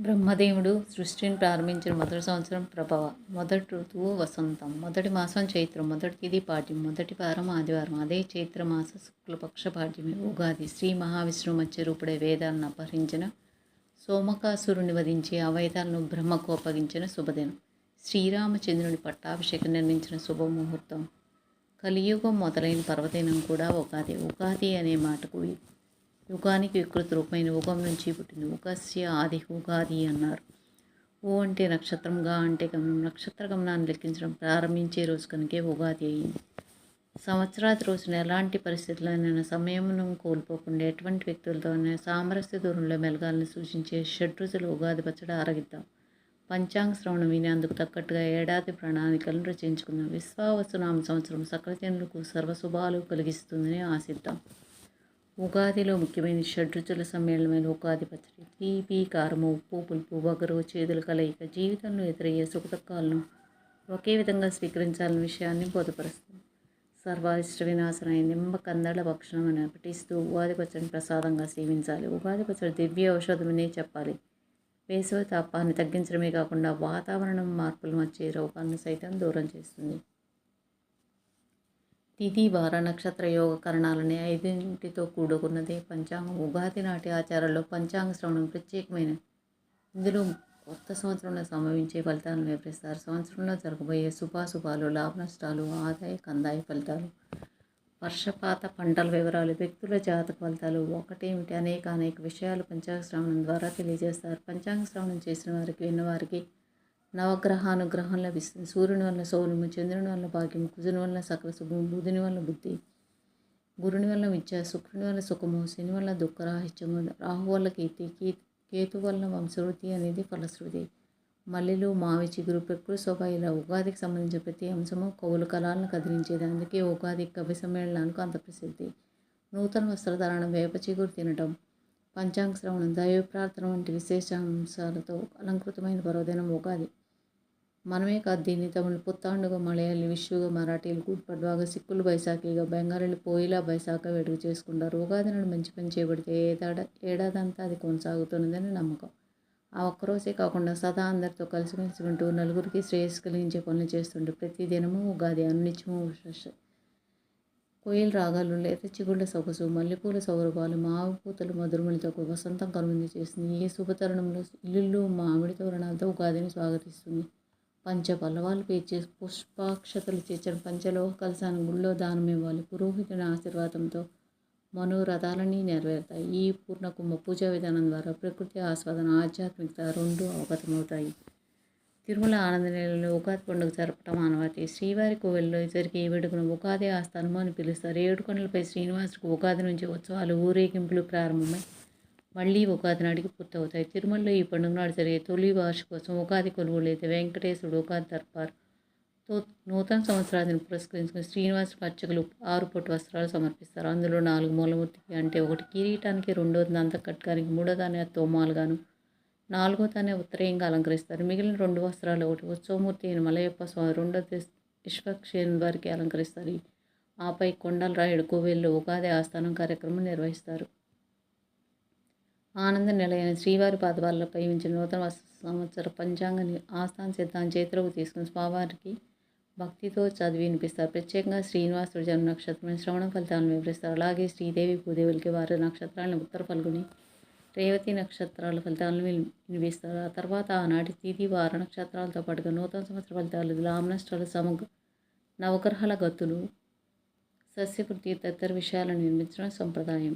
బ్రహ్మదేవుడు సృష్టిని ప్రారంభించిన మొదటి సంవత్సరం ప్రభవ. మొదటి ఋతువు వసంతం. మొదటి మాసం చైత్రం. మొదటి తిది పాఠ్యం. మొదటి వారం ఆదివారం. అదే చైత్ర మాస శుక్లపక్ష పాఠ్యమే. ఉగాది శ్రీ మహావిష్ణువు మధ్య రూపుడే వేదాలను అపహరించిన సోమకాసురుని వధించి అవయతాలను బ్రహ్మకు అప్పగించిన శుభదినం. శ్రీరామచంద్రుని పట్టాభిషేకం నిర్మించిన శుభముహూర్తం. కలియుగం మొదలైన పర్వదినం కూడా ఉగాది. ఉగాది అనే మాటకు యుగానికి వికృత రూపమైన యుగం నుంచి పుట్టింది ఉగస్య ఆది ఉగాది అన్నారు. ఓ అంటే నక్షత్రంగా అంటే గమనం నక్షత్ర గమనాన్ని లెక్కించడం ప్రారంభించే రోజు కనుకే ఉగాది అయింది. సంవత్సరాది రోజున ఎలాంటి పరిస్థితులైనా సమయమును కోల్పోకుండా ఎటువంటి వ్యక్తులతోనే సామరస్య దూరంలో మెలగాలని సూచించే షడ్రుజులు ఉగాది పచ్చడి ఆరగిద్దాం. పంచాంగ శ్రవణం విని అందుకు తగ్గట్టుగా ఏడాది ప్రణాళికలను రచించుకుందాం. విశ్వావసునామ సంవత్సరం సకల జనులకు సర్వశుభాలు కలిగిస్తుందని ఆశిద్దాం. ఉగాదిలో ముఖ్యమైన షడ్రుచుల సమ్మేళనమైన ఉగాది పచ్చడి తీపి కారము ఉప్పు పులుపు వగరు చేదుల కలయిక జీవితంలో ఎదురయ్యే సుఖదుఖాలను ఒకే విధంగా స్వీకరించాలన్న విషయాన్ని బోధపరుస్తుంది. సర్వాయిష్ట వినాశనాయ నిమ్మ కందళ భక్షణం అని పఠిస్తూ ఉగాది పచ్చడిని ప్రసాదంగా సేవించాలి. ఉగాది పచ్చడి దివ్య ఔషధమనే చెప్పాలి. వేసవి తాపాన్ని తగ్గించడమే కాకుండా వాతావరణం మార్పులు వచ్చే రోగాలను సైతం దూరం చేస్తుంది. తిథి వార నక్షత్ర యోగ కరణాలని ఐదింటితో కూడుకున్నదే. పంచాంగం ఉగాది నాటి ఆచారాల్లో పంచాంగ శ్రవణం ప్రత్యేకమైన. ఇందులో కొత్త సంవత్సరంలో సంభవించే ఫలితాలను వివరిస్తారు. సంవత్సరంలో జరగబోయే శుభాశుభాలు లాభ నష్టాలు ఆదాయ కందాయ ఫలితాలు వర్షపాత పంటల వివరాలు వ్యక్తుల జాతక ఫలితాలు ఒకటేమిటి అనేక అనేక విషయాలు పంచాంగ శ్రవణం ద్వారా తెలియజేస్తారు. పంచాంగ శ్రవణం చేసిన వారికి విన్నవారికి నవగ్రహానుగ్రహం లభిస్తుంది. సూర్యుని వల్ల సౌర్యము చంద్రుని వల్ల భాగ్యం కుజుని వల్ల సకల శుభము బుధుని వల్ల బుద్ధి గురుని వల్ల విద్య శుక్రుని వల్ల సుఖము శని వల్ల దుఃఖరాహిత్యము రాహు వల్ల కీర్తి కేతు వల్ల వంశవృద్ధి అనేది ఫలశ్రుతి. మల్లెలు మావి చిగురు ప్రకృతి శోభ ఇలా ఉగాదికి సంబంధించిన ప్రతి అంశము కవులు కళలను కదిలించేది. అందుకే ఉగాది కవి సమ్మేళనానికి అంత ప్రసిద్ధి. నూతన వస్త్రధారణ వేప చిగురు తినటం పంచాంగ శ్రవణం దైవ ప్రార్థన వంటి విశేషాంశాలతో అలంకృతమైన పర్వదినం ఉగాది. మనమే కాదు దీన్ని తమిళ పుత్తాండుగా మలయాళి విషుగా మరాఠీలు గుడ్ పడ్వాగా సిక్కులు బైశాఖిగా బెంగాలీలు పోయిలా బైశాఖ వేడుక చేసుకుంటారు ఉగాది నాడు మంచి పని చేయబడితే ఏడాడ ఏడాదంతా అది కొనసాగుతున్నదని నమ్మకం. ఆ ఒక్కరోజే కాకుండా సదా అందరితో కలిసిమెలిసి ఉంటూ నలుగురికి శ్రేయస్సు కలిగించే పనులు చేస్తుంటే ప్రతి దినము ఉగాది అన్నిత్యము కోయిల రాగాలు లేత చిగుళ్ళ సొగసు మల్లెపూల సౌరభాలు మావి పూతలు మధురములతో వసంతం కనుమంది చేస్తుంది ఈ శుభతరుణంలో ఇల్లు మామిడి తోరణాలతో ఉగాదిని స్వాగతిస్తుంది. పంచ పల్లవాలు పేర్చి పుష్పాక్షతలు చేర్చిన పంచలోహ కలశాన్ని గుళ్ళో దానం ఇవ్వాలి. పురోహితుని ఆశీర్వాదంతో మనోరథాలని నెరవేరుతాయి. ఈ పూర్ణ కుంభ పూజా విధానం ద్వారా ప్రకృతి ఆస్వాదన ఆధ్యాత్మికత రెండు అవగతమవుతాయి. తిరుమల ఆనంద నెలలో ఉగాది పండుగ జరపటం ఆనవాతి శ్రీవారి కోవెల్లో జరిగే ఈ వేడుకను ఉగాది ఆస్థానము అని పిలుస్తారు. ఏడు కొండలపై శ్రీనివాసుడికి ఉగాది నుంచి ఉత్సవాలు ఊరేగింపులు ప్రారంభమై మళ్ళీ ఉగాది నాటికి పూర్తవుతాయి. తిరుమలలో ఈ పండుగ నాడు జరిగే తొలి వార్షికోత్సవం ఉగాది కొనుగోలు అయితే వెంకటేశ్వరుడు ఉగాది దర్బార్ నూతన సంవత్సరాన్ని పురస్కరించుకుని శ్రీనివాస అర్చకులు ఆరు పొట్టు వస్త్రాలు సమర్పిస్తారు. అందులో నాలుగు మూలమూర్తికి అంటే ఒకటి కిరీటానికి రెండోది దంతకట్కానికి మూడో దాన్ని తోమాలుగాను నాలుగో దాన్ని ఉత్తరేయంగా అలంకరిస్తారు. మిగిలిన రెండు వస్త్రాలు ఒకటి ఉత్సవమూర్తి అయిన మలయప్ప స్వామి రెండోది విశ్వక్షేణ్ వారికి అలంకరిస్తారు. ఆపై కొండల రాయుడు కోవెల్లో ఉగాది ఆస్థానం కార్యక్రమం నిర్వహిస్తారు. ఆనంద నిలయైన శ్రీవారి పాదవాళ్ళపై ఉంచిన నూతన సంవత్సర పంచాంగ ఆస్థాన సిద్ధాన్ని చేతిలోకి తీసుకుని స్వామివారికి భక్తితో చదివి వినిపిస్తారు. ప్రత్యేకంగా శ్రీనివాసుడు జన్మ నక్షత్రం శ్రవణ ఫలితాలను వివరిస్తారు. అలాగే శ్రీదేవి భూదేవులకి వారి నక్షత్రాలను ఉత్తర పల్గొని రేవతి నక్షత్రాల ఫలితాలను వినిపిస్తారు. ఆ తర్వాత ఆనాటి తిథి వార నక్షత్రాలతో పాటుగా నూతన సంవత్సర ఫలితాలు లామనష్టాలు సమగ్ర నవగ్రహాల గతులు సస్యకృతి తదితర విషయాలను నిర్మించడం సంప్రదాయం.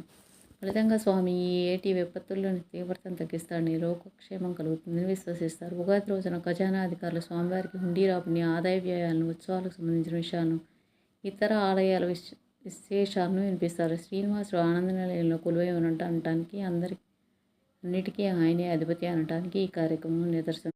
ఫలితంగా స్వామి ఈ ఏటి విపత్తుల్లోని తీవ్రతను తగ్గిస్తాడని లోకక్షేమం కలుగుతుందని విశ్వసిస్తారు. ఉగాది రోజున ఖజానా అధికారులు స్వామివారికి హుండీ రాబడిని ఆదాయ వ్యయాలను ఉత్సవాలకు సంబంధించిన విషయాలను ఇతర ఆలయాల విశ్ విశేషాలను వినిపిస్తారు. శ్రీనివాసుడు ఆనంద నిలయంలో కొలువై ఉండటానికి అందరి అన్నిటికీ ఆయనే అధిపతి అనటానికి ఈ కార్యక్రమం నిదర్శనం.